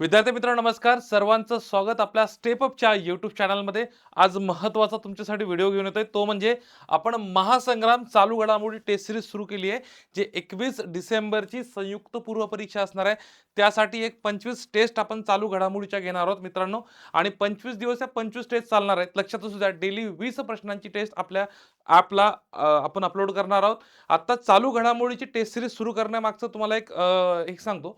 विद्यार्थी मित्र नमस्कार. सर्वांचं स्वागत आपल्या स्टेपअपच्या यूट्यूब चॅनलमध्ये आज महत्त्वाचा तुमच्यासाठी व्हिडिओ घेऊन येतोय. तो म्हणजे आपण महासंग्राम चालू घडामोडी टेस्ट सिरीज सुरू केली आहे जे एकवीस डिसेंबरची संयुक्त पूर्व परीक्षा असणार आहे. त्यासाठी एक पंचवीस टेस्ट आपण चालू घडामोडीच्या घेणार आहोत मित्रांनो. आणि पंचवीस दिवस या पंचवीस टेस्ट चालणार आहेत. लक्षात असू द्या डेली वीस प्रश्नांची टेस्ट आपल्या ॲपला आपण अपलोड करणार आहोत. आता चालू घडामोडीची टेस्ट सिरीज सुरू करण्यामागचं तुम्हाला एक एक सांगतो.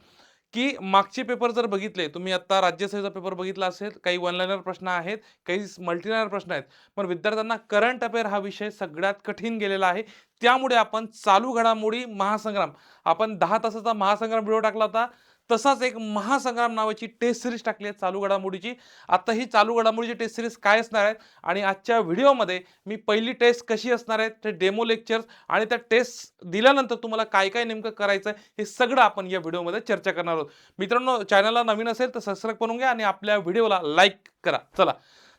की मागचे पेपर जर बघितले तुम्ही आता राज्यसेवेचा पेपर बघितला असेल काही वन लाईनर प्रश्न आहेत काही मल्टीलायनर प्रश्न आहेत पण विद्यार्थ्यांना करंट अफेअर हा विषय सगळ्यात कठीण गेलेला आहे. त्यामुळे आपण चालू घडामोडी महासंग्राम आपण दहा तासाचा महासंग्राम व्हिडिओ टाकला होता तसाच एक महासंग्राम नावाची टेस्ट सिरीज टाकली आहे चालू घडामोडीची. आता ही चालू घडामोडीची टेस्ट सिरीज काय असणार आहे आणि आजच्या व्हिडिओमध्ये मी पहिली टेस्ट कशी असणार आहे ते डेमो लेक्चर्स आणि त्या टेस्ट दिल्यानंतर तुम्हाला काय काय नेमकं करायचं आहे हे सगळं आपण या व्हिडिओमध्ये चर्चा करणार आहोत. मित्रांनो चॅनलला नवीन असेल तर सबस्क्राईब करून घ्या आणि आपल्या व्हिडिओला लाईक करा. चला.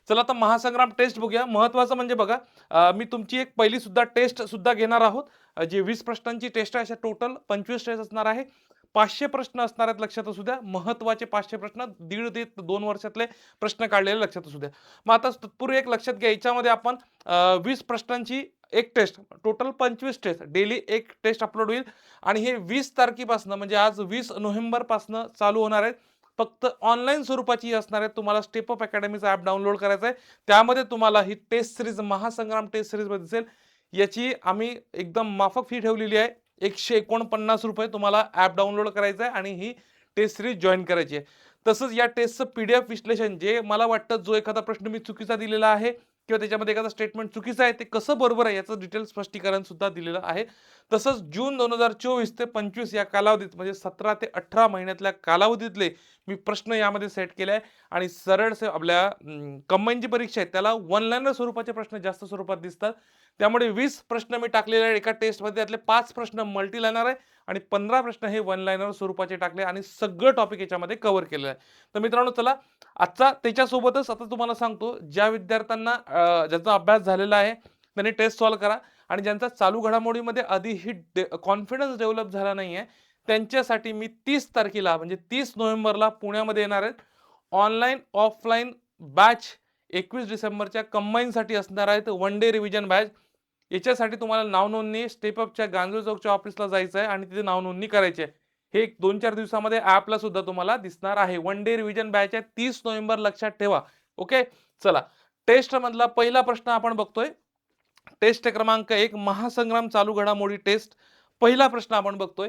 चला आता महासंग्राम टेस्ट बघूया. महत्त्वाचं म्हणजे बघा मी तुमची एक पहिली सुद्धा टेस्ट सुद्धा घेणार आहोत. जे वीस प्रश्नांची टेस्ट आहे अशा टोटल पंचवीस टेस्ट असणार आहे. पाचशे प्रश्न असणार आहेत लक्षात असू द्या. महत्त्वाचे पाचशे प्रश्न दीड ते दोन वर्षातले प्रश्न काढलेले लक्षात असू द्या. मग आता तत्पूर्वी एक लक्षात घ्या. याच्यामध्ये आपण वीस प्रश्नांची एक टेस्ट टोटल पंचवीस टेस्ट डेली एक टेस्ट अपलोड होईल. आणि हे वीस तारखेपासून म्हणजे आज वीस नोव्हेंबरपासनं चालू होणार आहेत फक्त ऑनलाईन स्वरूपाची असणार आहे. तुम्हाला स्टेप अप अकॅडमीचा ॲप डाउनलोड करायचा आहे. त्यामध्ये तुम्हाला ही टेस्ट सिरीज महासंग्राम टेस्ट सिरीजमध्ये दिसेल. याची आम्ही एकदम माफक फी ठेवलेली आहे. एकशे एकोणपन्नास रुपये तुम्हाला ॲप डाउनलोड करायचं आहे आणि ही टेस्ट सिरीज जॉईन करायची आहे. तसंच या टेस्टचं पी डी एफ विश्लेषण जे मला वाटतं जो एखादा प्रश्न मी चुकीचा दिलेला आहे किंवा त्याच्यामध्ये एखादा स्टेटमेंट चुकीचं आहे ते कसं बरोबर आहे याचं डिटेल स्पष्टीकरण सुद्धा दिलेलं आहे. तसंच जून दोन हजार चोवीस ते पंचवीस या कालावधीत म्हणजे सतरा ते अठरा महिन्यातल्या कालावधीतले मी प्रश्न यामध्ये सेट केले आहे आणि सरळ से आपल्या कंबाईनची परीक्षा आहे त्याला वन लाईनर स्वरूपाचे प्रश्न जास्त स्वरूपात दिसतात. त्यामुळे वीस प्रश्न मी टाकलेले आहे एका टेस्टमध्ये त्यातले पाच प्रश्न मल्टी लाईनर आहे आणि पंधरा प्रश्न हे वन लायनर स्वरूपाचे टाकले आणि सगळं टॉपिक याच्यामध्ये कव्हर केलेलं आहे. तर मित्रांनो चला आजचा त्याच्यासोबतच आता तुम्हाला सांगतो ज्या विद्यार्थ्यांना ज्याचा अभ्यास झालेला आहे त्यांनी टेस्ट सॉल्व करा आणि ज्यांचा चालू घडामोडीमध्ये आधीही कॉन्फिडन्स डेव्हलप झाला नाही आहे त्यांच्यासाठी मी तीस तारखेला म्हणजे तीस नोव्हेंबरला पुण्यामध्ये येणार आहेत ऑनलाईन ऑफलाईन बॅच एकवीस डिसेंबरच्या कंबाईनसाठी असणार आहेत वन डे रिव्हिजन बॅच याच्यासाठी तुम्हाला नाव नोंदणी स्टेप गांजू चौकच्या ऑफिसला जायचं आहे आणि तिथे नाव नोंदणी करायची आहे. हे एक दोन चार दिवसामध्ये ॲपला सुद्धा तुम्हाला दिसणार आहे. वन डे रिव्हिजन बॅच आहे. तीस नोव्हेंबर लक्षात ठेवा. ओके चला. टेस्ट मधला पहिला प्रश्न आपण बघतोय. टेस्ट क्रमांक एक महासंग्राम चालू घडामोडी टेस्ट पहिला प्रश्न आपण बघतोय.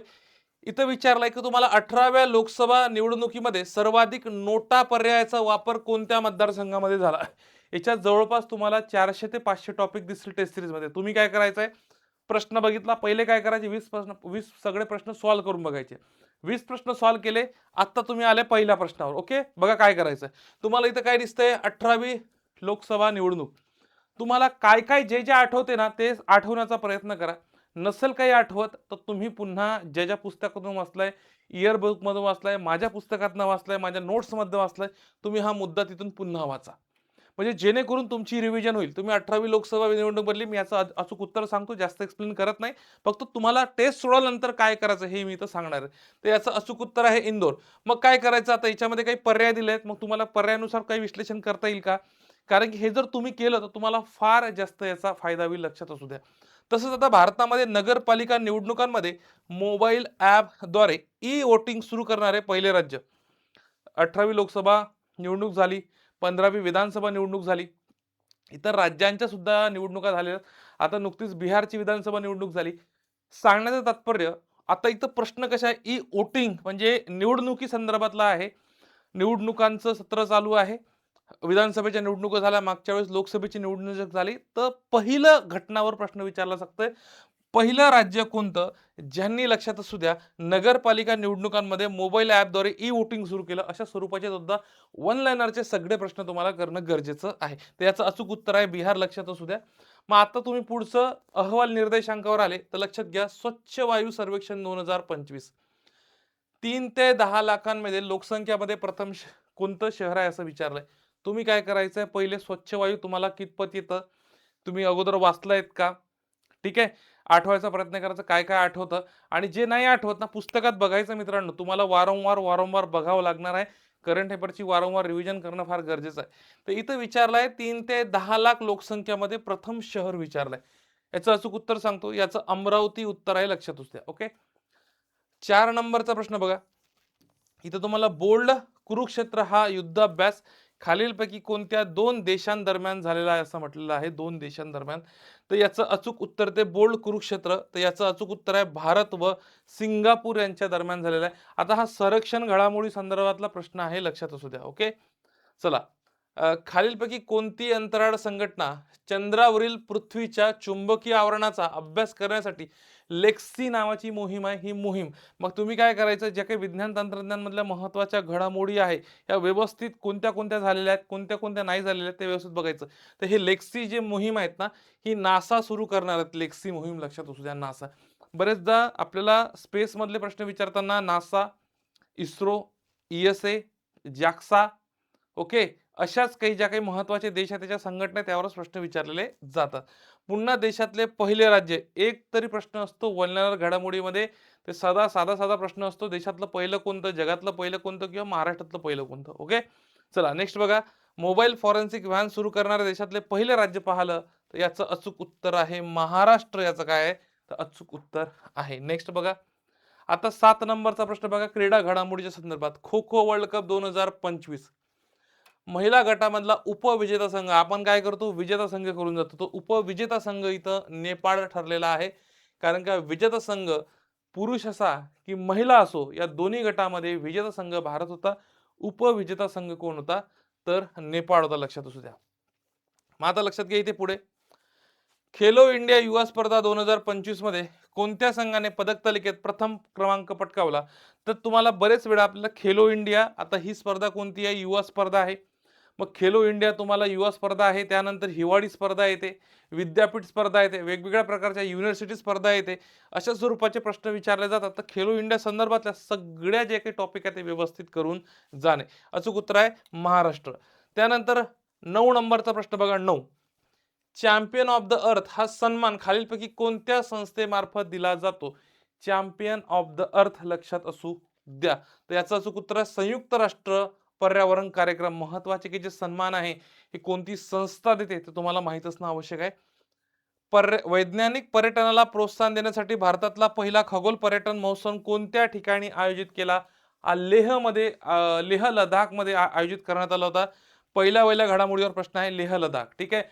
इथं विचारलाय की तुम्हाला अठराव्या लोकसभा निवडणुकीमध्ये सर्वाधिक नोटा पर्यायाचा वापर कोणत्या मतदारसंघामध्ये झाला? याच्यात जवळपास तुम्हाला चारशे ते पाचशे टॉपिक दिसतील टेस्ट सिरीजमध्ये तुम्ही काय करायचं आहे प्रश्न बघितला पहिले काय करायचे? वीस प्रश्न वीस सगळे प्रश्न सॉल्व्ह करून बघायचे. वीस प्रश्न सॉल्व्ह केले आत्ता तुम्ही आले पहिल्या प्रश्नावर ओके बघा काय करायचं तुम्हाला इथं काय दिसतंय? अठरावी लोकसभा निवडणूक. तुम्हाला काय काय जे जे आठवते ना ते आठवण्याचा प्रयत्न करा. नसेल काही आठवत तर तुम्ही पुन्हा ज्या ज्या पुस्तकातून वाचलाय इयरबुकमधून वाचलाय माझ्या पुस्तकातनं वाचलाय माझ्या नोट्समधनं वाचलाय तुम्ही हा मुद्दा तिथून पुन्हा वाचा. म्हणजे जेणेकरून तुमची रिव्हिजन होईल. तुम्ही अठरावी लोकसभा निवडणूक बदली मी याचं अचूक उत्तर सांगतो जास्त एक्सप्लेन करत नाही. फक्त तुम्हाला टेस्ट सोडवल्यानंतर काय करायचं हे मी इथं सांगणार. आहे तर याचं अचूक उत्तर आहे इंदोर. मग काय करायचं? आता याच्यामध्ये काही पर्याय दिले आहेत. मग तुम्हाला पर्यायानुसार काही विश्लेषण करता येईल का? कारण की हे जर तुम्ही केलं तर तुम्हाला फार जास्त याचा फायदा होईल लक्षात असू द्या. तसंच आता भारतामध्ये नगरपालिका निवडणुकांमध्ये मोबाईल ॲपद्वारे ई वोटिंग सुरू करणारे पहिले राज्य. अठरावी लोकसभा निवडणूक झाली. पंधरावी विधानसभा निवडणूक झाली. इतर राज्यांच्या सुद्धा निवडणुका झालेल्या आता नुकतीच बिहारची विधानसभा निवडणूक झाली. सांगण्याचं तात्पर्य आता इथं प्रश्न कशा आहे? ई वोटिंग म्हणजे निवडणुकी संदर्भातला आहे. निवडणुकांचं सत्र चालू आहे. विधानसभेच्या निवडणुका झाल्या मागच्या वेळेस लोकसभेची निवडणूक झाली. तर पहिलं घटनावर प्रश्न विचारला सकतोय पहिलं राज्य कोणतं? ज्यांनी लक्षात असू द्या नगरपालिका निवडणुकांमध्ये मोबाईल ॲपद्वारे ई वोटिंग सुरू केलं अशा स्वरूपाचे सुद्धा वन लाईनरचे सगळे प्रश्न तुम्हाला करणं गरजेचं आहे. तर याचं अचूक उत्तर आहे बिहार लक्षात असू द्या. मग आता तुम्ही पुढचं अहवाल निर्देशांकावर आले तर लक्षात घ्या स्वच्छ वायू सर्वेक्षण दोन हजार पंचवीस. तीन ते दहा लाखांमध्ये लोकसंख्यामध्ये प्रथम श- कोणतं शहर आहे असं विचारलंय? तुम्ही काय करायचं आहे पहिले स्वच्छ वायू तुम्हाला कितपत येतं? तुम्ही अगोदर वाचलायत का? ठीक आहे? आठवायचा प्रयत्न करायचा काय काय आठवतं? आणि जे नाही आठवत ना पुस्तकात बघायचं मित्रांनो तुम्हाला वारंवार वारंवार बघावं लागणार आहे. करंट पेपरची वारंवार रिव्हिजन करणं फार गरजेचं आहे. तर इथं विचारलं आहे तीन ते दहा लाख लोकसंख्यामध्ये प्रथम शहर विचारलंय. याचं अचूक उत्तर सांगतो. याचं अमरावती उत्तर आहे लक्षात असते द्या. ओके चार नंबरचा प्रश्न बघा. इथं तुम्हाला बोल्ड कुरुक्षेत्र हा युद्ध अभ्यास खालीलपैकी कोणत्या दोन देशांदरम्यान झालेला आहे असं म्हटलेलं आहे दोन देशांदरम्यान. तर याचं अचूक उत्तर ते बोल्ड कुरुक्षेत्र तर याचं अचूक उत्तर आहे भारत व सिंगापूर यांच्या दरम्यान झालेला आहे. आता हा संरक्षण घडामोडी संदर्भातला प्रश्न आहे लक्षात असू द्या ओके? चला. खालीलपैकी कोणती अंतराळ संघटना चंद्रावरील पृथ्वीच्या चुंबकीय आवरणाचा अभ्यास करण्यासाठी लेक्सी नावाची मोहीम आहे ही मोहीम. मग तुम्ही काय करायचं? ज्या काही विज्ञान तंत्रज्ञानमधल्या महत्त्वाच्या घडामोडी आहे या व्यवस्थित कोणत्या कोणत्या झालेल्या आहेत कोणत्या कोणत्या नाही झालेल्या आहेत ते व्यवस्थित बघायचं. तर हे लेक्सी जे मोहीम आहेत ना ही नासा सुरू करणार आहेत लेक्सी मोहीम लक्षात असू द्या नासा. बरेचदा आपल्याला स्पेसमधले प्रश्न विचारताना NASA ISRO E S A JAXA okay? अशाच काही ज्या काही महत्त्वाचे देश आहेत त्याच्या संघटना त्यावरच प्रश्न विचारलेले जातात. पुन्हा देशातले पहिले राज्य एक तरी प्रश्न असतो वलणाऱ्या घडामोडीमध्ये. ते साधा साधा साधा प्रश्न असतो देशातलं पहिलं कोणतं जगातलं पहिलं कोणतं किंवा महाराष्ट्रातलं पहिलं कोणतं ओके? चला नेक्स्ट बघा. मोबाईल फॉरेन्सिक व्हॅन सुरू करणाऱ्या देशातले पहिले राज्य पाहिलं तर याचं अचूक उत्तर आहे महाराष्ट्र. याचं काय आहे? तर अचूक उत्तर आहे. नेक्स्ट बघा. आता सात नंबरचा प्रश्न बघा क्रीडा घडामोडीच्या संदर्भात. खो खो वर्ल्ड कप दोन हजार पंचवीस. महिला गटामधला उपविजेता संघ. आपण काय करतो? विजेता संघ करून जातो. तो उपविजेता संघ इथं नेपाळ ठरलेला आहे. कारण का विजेता संघ पुरुष असा की महिला असो या दोन्ही गटामध्ये विजेता संघ भारत होता. उपविजेता संघ कोण होता? तर नेपाळ होता. लक्षात असू द्या. मग आता लक्षात घ्या इथे पुढे. खेलो इंडिया युवा स्पर्धा दोन हजार पंचवीसमध्ये कोणत्या संघाने पदक तालिकेत प्रथम क्रमांक पटकावला? तर तुम्हाला बरेच वेळा आपल्याला खेलो इंडिया आता ही स्पर्धा कोणती आहे? युवा स्पर्धा आहे. मग खेलो इंडिया तुम्हाला युवा स्पर्धा आहे त्यानंतर हिवाळी स्पर्धा येते विद्यापीठ स्पर्धा येते वेगवेगळ्या प्रकारच्या युनिव्हर्सिटी स्पर्धा येते अशा स्वरूपाचे प्रश्न विचारले जातात. तर खेलो इंडिया संदर्भातल्या सगळ्या जे काही टॉपिक आहे ते व्यवस्थित करून जाणे. अचूक उत्तर आहे महाराष्ट्र. त्यानंतर नऊ नंबरचा प्रश्न बघा नऊ. चॅम्पियन ऑफ द अर्थ हा सन्मान खालीलपैकी कोणत्या संस्थेमार्फत दिला जातो? चॅम्पियन ऑफ द अर्थ लक्षात असू द्या. तर याचं अचूक उत्तर आहे संयुक्त राष्ट्र पर्यावरण कार्यक्रम महत्त्वाचे की जे सन्मान आहे हे कोणती संस्था देते ते तुम्हाला माहीत असणं आवश्यक आहे. पर्य वैज्ञानिक पर्यटनाला प्रोत्साहन देण्यासाठी भारतातला पहिला खगोल पर्यटन महोत्सव कोणत्या ठिकाणी आयोजित केला? आ, लेहमध्ये लेह लडाखमध्ये आ- आयोजित करण्यात आला होता. पहिल्या वहिल्या घडामोडीवर प्रश्न आहे लेह लडाख ठीक आहे?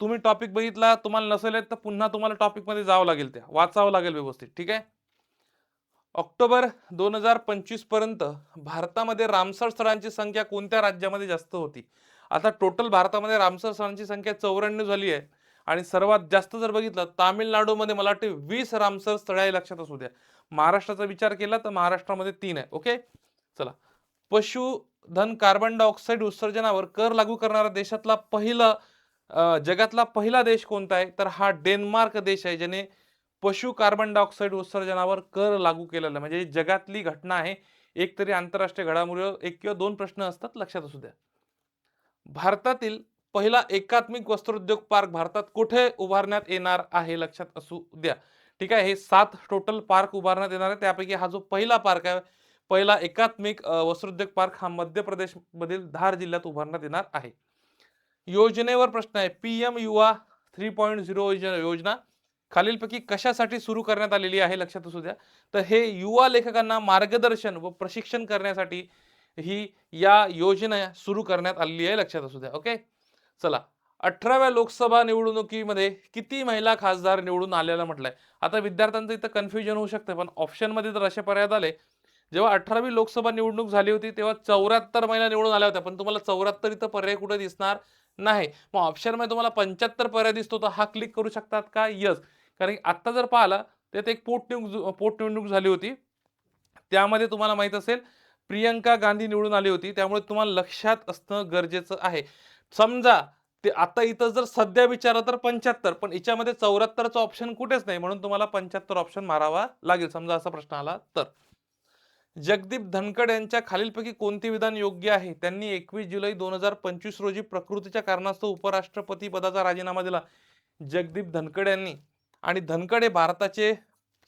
तुम्ही टॉपिक बघितला तुम्हाला नसेल तर पुन्हा तुम्हाला टॉपिकमध्ये जावं लागेल त्या. वाचावं लागेल व्यवस्थित. ठीक आहे? ऑक्टोबर दोन हजार पंचवीसपर्यंत भारतामध्ये रामसर स्थळांची संख्या कोणत्या राज्यामध्ये जास्त होती? आता टोटल भारतामध्ये रामसर स्थळांची संख्या चौऱ्याण्णव झाली आहे. आणि सर्वात जास्त जर बघितलं तामिळनाडूमध्ये मला वाटते वीस रामसर स्थळ आहे लक्षात असू द्या. महाराष्ट्राचा विचार केला तर महाराष्ट्रामध्ये तीन आहे ओके चला. पशुधन कार्बन डायऑक्साईड उत्सर्जनावर कर लागू करणारा देशातला पहिला जगातला पहिला देश कोणता आहे? तर हा डेन्मार्क देश आहे ज्याने पशु कार्बन डायऑक्साईड उत्सर्जनावर कर लागू केलेला आहे. म्हणजे जगातली घटना आहे. एक तरी आंतरराष्ट्रीय घडामोडीवर एक किंवा दोन प्रश्न असतात लक्षात असू द्या. भारतातील पहिला एकात्मिक वस्त्रोद्योग पार्क भारतात कुठे उभारण्यात येणार आहे लक्षात असू द्या. ठीक आहे हे सात टोटल पार्क उभारण्यात येणार आहे त्यापैकी हा जो पहिला पार्क आहे पहिला एकात्मिक वस्त्रोद्योग पार्क हा मध्य प्रदेश मधील धार जिल्ह्यात उभारण्यात येणार आहे. योजनेवर प्रश्न आहे. P M Yuva three point zero योजना खालीलपैकी कशासाठी सुरू करण्यात आलेली आहे? लक्षात असू द्या. तर हे युवा लेखकांना मार्गदर्शन व प्रशिक्षण करण्यासाठी ही या योजना सुरू करण्यात आलेली आहे लक्षात असू द्या. ओके? चला. अठराव्या लोकसभा निवडणुकीमध्ये किती महिला खासदार निवडून आलेला म्हटलंय? आता विद्यार्थ्यांचं इथं कन्फ्युजन होऊ शकतं पण ऑप्शनमध्ये जर असे पर्याय आले. जेव्हा अठरावी लोकसभा निवडणूक झाली होती तेव्हा चौऱ्याहत्तर महिला निवडून आल्या होत्या पण तुम्हाला चौऱ्याहत्तर इथं पर्याय कुठे दिसणार? नाही. मग ऑप्शनमध्ये तुम्हाला पंच्याहत्तर पर्याय दिसतो तर हा क्लिक करू शकतात का? यस कारण की आत्ता जर पाहिला त्यात एक पोटनिवडणूक पोटनिवडणूक झाली होती. त्यामध्ये तुम्हाला माहीत असेल प्रियंका गांधी निवडून आली होती. त्यामुळे तुम्हाला लक्षात असणं गरजेचं आहे. समजा ते आता इथं जर सध्या विचारलं तर पंच्याहत्तर पण याच्यामध्ये चौऱ्याहत्तरचा ऑप्शन कुठेच नाही म्हणून तुम्हाला पंच्याहत्तर ऑप्शन मारावा लागेल. समजा असा प्रश्न आला तर. जगदीप धनखड यांच्या खालीलपैकी कोणते विधान योग्य आहे? त्यांनी एकवीस जुलै दोन हजार पंचवीस रोजी प्रकृतीच्या कारणास्तव उपराष्ट्रपती पदाचा राजीनामा दिला. जगदीप धनखड यांनी. आणि धनकड हे भारताचे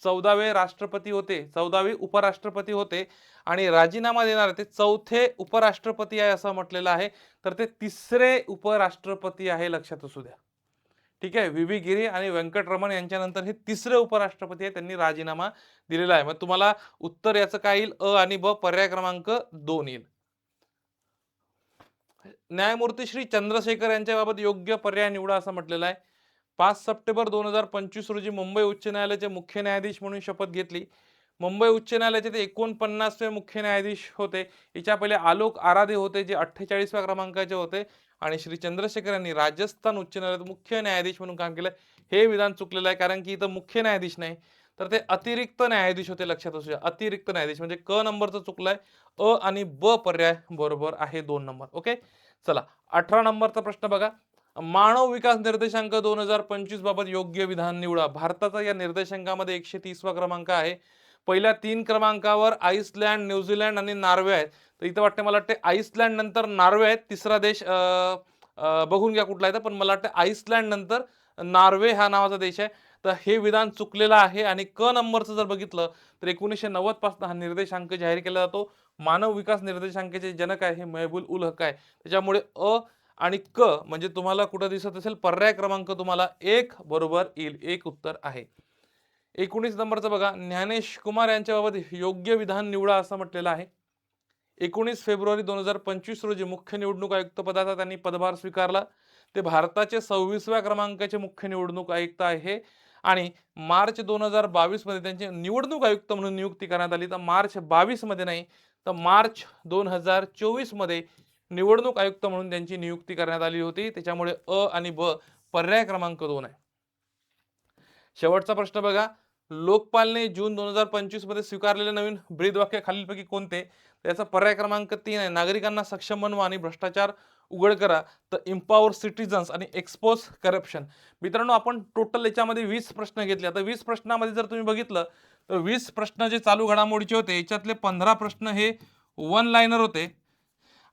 चौदावे राष्ट्रपती होते चौदावे उपराष्ट्रपती होते आणि राजीनामा देणारे ते चौथे उपराष्ट्रपती आहे असं म्हटलेलं आहे. तर ते तिसरे उपराष्ट्रपती आहे लक्षात असू द्या. ठीक आहे व्ही व्ही गिरी आणि व्यंकटरमण यांच्यानंतर हे तिसरे उपराष्ट्रपती आहे त्यांनी राजीनामा दिलेला आहे. मग तुम्हाला उत्तर याचं काय येईल? अ आणि ब पर्याय क्रमांक दोन येईल. न्यायमूर्ती श्री चंद्रशेखर यांच्याबाबत योग्य पर्याय निवडा असं म्हटलेलं आहे. पाच सप्टेंबर दोन हजार पंचवीस रोजी मुंबई उच्च न्यायालयाचे मुख्य न्यायाधीश म्हणून शपथ घेतली. मुंबई उच्च न्यायालयाचे ते एकोणपन्नासवे मुख्य न्यायाधीश होते. याच्या पहिले आलोक आराधे होते जे अठ्ठेचाळीसव्या क्रमांकाचे होते. आणि श्री चंद्रशेखर यांनी राजस्थान उच्च न्यायालयात मुख्य न्यायाधीश म्हणून काम केलं. हे विधान चुकलेलं आहे कारण की इथं मुख्य न्यायाधीश नाही. तर ते अतिरिक्त न्यायाधीश होते लक्षात असू द्या. अतिरिक्त न्यायाधीश म्हणजे क नंबरचं चुकलाय अ आणि ब पर्याय बरोबर आहे दोन नंबर. ओके? चला अठरा नंबरचा प्रश्न बघा. मानव विकास निर्देशांक दोन हजार पंचवीस बाबत योग्य विधान निवडा. भारताचा या निर्देशांकामध्ये एकशे तीसवा क्रमांक आहे. पहिल्या तीन क्रमांकावर आईसलँड न्यूझीलँड आणि नॉर्वे आहेत. तर इथं वाटते मला वाटते आईसलँड नंतर नॉर्वे आहेत. तिसरा देश बघून घ्या कुठला आहे पण मला वाटतं आईसलँड नंतर नॉर्वे हा नावाचा देश आहे. तर हे विधान चुकलेलं आहे आणि क नंबरचं जर बघितलं तर एकोणीसशे नव्वदपासून हा निर्देशांक जाहीर केला जातो. मानव विकास निर्देशांकाचे जनक आहे हे मेहबूल उल हक आहे. त्याच्यामुळे अ आणि क म्हणजे तुम्हाला कुठं दिसत असेल पर्याय क्रमांक तुम्हाला एक बरोबर येईल एक उत्तर आहे. एकोणीस नंबरचं बघा ज्ञानेश कुमार यांच्याबाबत योग्य विधान निवडा असं म्हटलेलं आहे. एकोणीस फेब्रुवारी दोन हजार पंचवीस रोजी मुख्य निवडणूक आयुक्त पदाचा त्यांनी पदभार स्वीकारला. ते भारताचे सव्वीसव्या क्रमांकाचे मुख्य निवडणूक आयुक्त आहे आणि मार्च दोन हजार बावीसमध्ये त्यांची निवडणूक आयुक्त म्हणून नियुक्ती करण्यात आली. तर मार्च बावीसमध्ये नाही तर मार्च दोन हजार चोवीसमध्ये निवडणूक आयुक्त म्हणून त्यांची नियुक्ती करण्यात आली होती. त्याच्यामुळे अ आणि ब पर्याय क्रमांक दोन आहे. शेवटचा प्रश्न बघा. लोकपालने जून दोन हजार पंचवीसमध्ये स्वीकारलेले नवीन ब्रीदवाक्य खालीलपैकी कोणते? याचा पर्याय क्रमांक तीन आहे. नागरिकांना सक्षम बनवा आणि भ्रष्टाचार उघड करा. तर इम्पॉवर सिटीजन्स आणि एक्सपोज करप्शन मित्रांनो आपण टोटल याच्यामध्ये वीस प्रश्न घेतले. आता वीस प्रश्नामध्ये जर तुम्ही बघितलं तर वीस प्रश्न जे चालू घडामोडीचे होते याच्यातले पंधरा प्रश्न हे वन लायनर होते.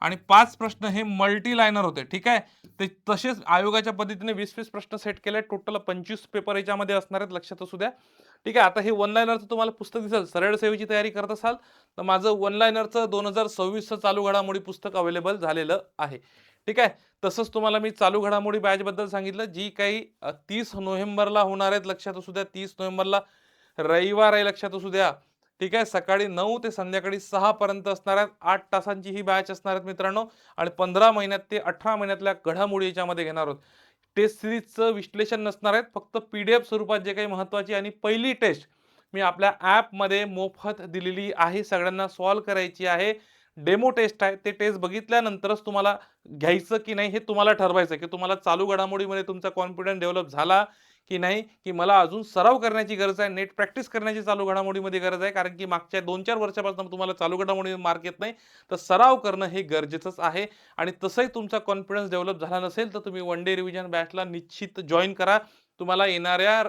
आणि पाच प्रश्न हे मल्टी लायनर होते ठीक आहे? ते तसेच आयोगाच्या पद्धतीने वीस वीस प्रश्न सेट केले. टोटल पंचवीस पेपर याच्यामध्ये असणार आहेत लक्षात असू द्या. ठीक आहे आता हे वन लायनरचं तुम्हाला पुस्तक दिसेल. सरळ सेवेची तयारी करत असाल तर माझं वन लायनरचं दोन हजार सव्वीसचं चालू घडामोडी पुस्तक अवेलेबल झालेलं आहे. ठीक आहे तसंच तुम्हाला मी चालू घडामोडी बॅचबद्दल सांगितलं. जी काही तीस नोव्हेंबरला होणार आहेत लक्षात असू द्या. तीस नोव्हेंबरला रविवार आहे लक्षात असू द्या. ठीक आहे सकाळी नऊ ते संध्याकाळी सहा पर्यंत असणार आहेत आठ तासांची ही बॅच असणार आहेत मित्रांनो. आणि पंधरा महिन्यात ते अठरा महिन्यातल्या घडामोडी याच्यामध्ये घेणार आहोत. टेस्ट सिरीजचं विश्लेषण नसणार आहेत फक्त पी डी एफ स्वरूपात जे काही महत्त्वाची आणि पहिली टेस्ट मी आपल्या ॲपमध्ये मोफत दिलेली आहे सगळ्यांना सॉल्व करायची आहे. डेमो टेस्ट आहे ते टेस्ट बघितल्यानंतरच तुम्हाला घ्यायचं की नाही हे तुम्हाला ठरवायचं की तुम्हाला चालू घडामोडीमध्ये तुमचा कॉन्फिडन्स डेव्हलप झाला की नाही की मला अजून सराव करण्याची गरज आहे नेट प्रॅक्टिस करण्याची चालू घडामोडीमध्ये गरज आहे कारण की मागच्या दोन चार वर्षापासून तुम्हाला चालू घडामोडीमध्ये मार्क येत नाही तर सराव करणं हे गरजेचंच आहे. आणि तसंही तुमचा कॉन्फिडन्स डेव्हलप झाला नसेल तर तुम्ही वन डे रिव्हिजन बॅचला निश्चित जॉईन करा. तुम्हाला येणाऱ्या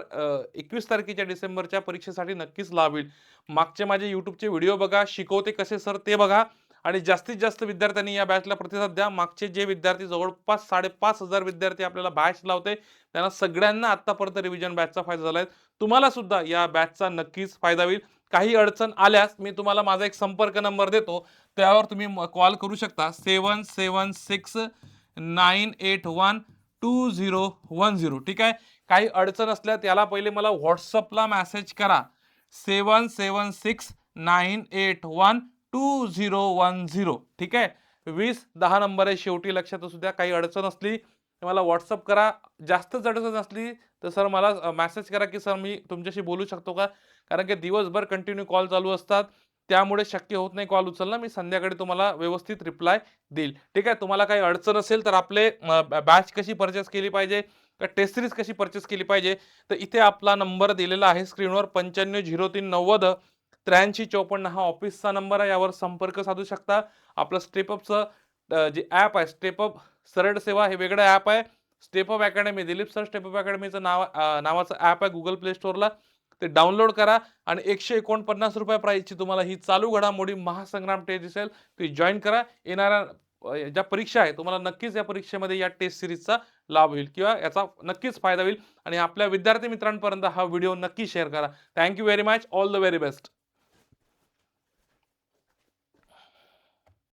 एकवीस तारखेच्या डिसेंबरच्या परीक्षेसाठी नक्कीच लाभ होईल. मागचे माझे यूट्यूबचे व्हिडिओ बघा शिकवते कसे सर ते बघा. आणि जास्तीत जास्त विद्यार्थ्यांनी या बॅचला प्रतिसाद द्या. मागचे जे विद्यार्थी जवळपास साडेपाच हजार विद्यार्थी आपल्याला बॅच लावते त्यांना सगळ्यांना आतापर्यंत रिव्हिजन बॅचचा फायदा झाला आहे तुम्हाला सुद्धा या बॅचचा नक्कीच फायदा होईल. काही अडचण आल्यास मी तुम्हाला माझा एक संपर्क नंबर देतो. त्यावर तुम्ही कॉल करू शकता. Seven seven six nine eight one two zero one zero ठीक आहे? काही अडचण असल्या त्याला पहिले मला व्हॉट्सअपला मॅसेज करा. Seven seven six nine eight one two zero one zero. ठीक आहे? वीस दहा नंबर आहे. शेवटी लक्षात असू द्या काही अडचण असली तर मला व्हॉट्सअप करा. जास्तच अडचण असली तर सर मला मॅसेज करा की सर मी तुमच्याशी बोलू शकतो का? कारण की दिवसभर कंटिन्यू कॉल चालू असतात. त्यामुळे शक्य होत नाही कॉल उचलणं. मी संध्याकाळी तुम्हाला व्यवस्थित रिप्लाय देईल. ठीक आहे? तुम्हाला काही अडचण असेल तर आपले बॅच कशी परचेस केली पाहिजे का टेस्ट सिरीज कशी परचेस केली पाहिजे तर इथे आपला नंबर दिलेला आहे. स्क्रीनवर पंच्याण्णव झिरो तीन नव्वद. त्र्याऐंशी चौपन्न हा ऑफिसचा नंबर आहे यावर संपर्क साधू शकता. आपलं स्टेपअपचं जे ॲप आहे स्टेपअप सरळ सेवा हे वेगळं ॲप आहे. Step up academy Dilip sir step up अकॅडमीचं नाव नावाचं ॲप आहे गुगल प्ले स्टोअरला ते डाउनलोड करा आणि एकशे एकोणपन्नास रुपये प्राईजची तुम्हाला ही चालू घडामोडी महासंग्राम टेस्ट दिसेल. ती जॉईन करा. येणाऱ्या ज्या परीक्षा आहे तुम्हाला नक्कीच या परीक्षेमध्ये या टेस्ट सिरीजचा लाभ होईल किंवा याचा नक्कीच फायदा होईल. आणि आपल्या विद्यार्थी मित्रांपर्यंत हा व्हिडिओ नक्की शेअर करा. Thank you very much all the very best